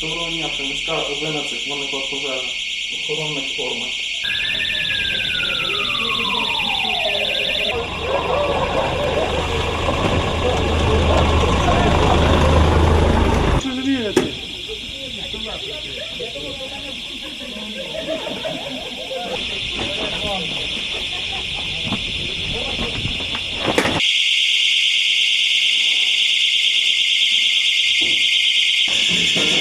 Доброго дня, приміська 11, виникла пожежа. Охоронних формах. Що ж вірити? області.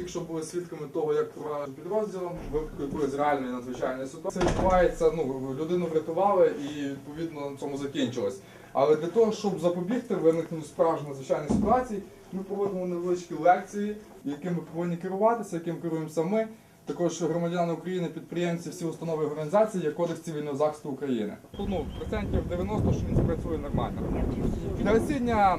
Всі ви тільки що були свідками того, як провели підрозділом, випадку якоїсь реальної надзвичайної ситуації. Це відбувається, ну, людину врятували і відповідно на цьому закінчилось. Але для того, щоб запобігти виникненню справжньої надзвичайної ситуації, ми проводимо невеличкі лекції, якими повинні керуватися, яким керуємося ми. Також громадяни України, підприємці, всі установи організації є кодекс цивільного захисту України. Ну, процентів 90, що він спрацює нормально. Гасіння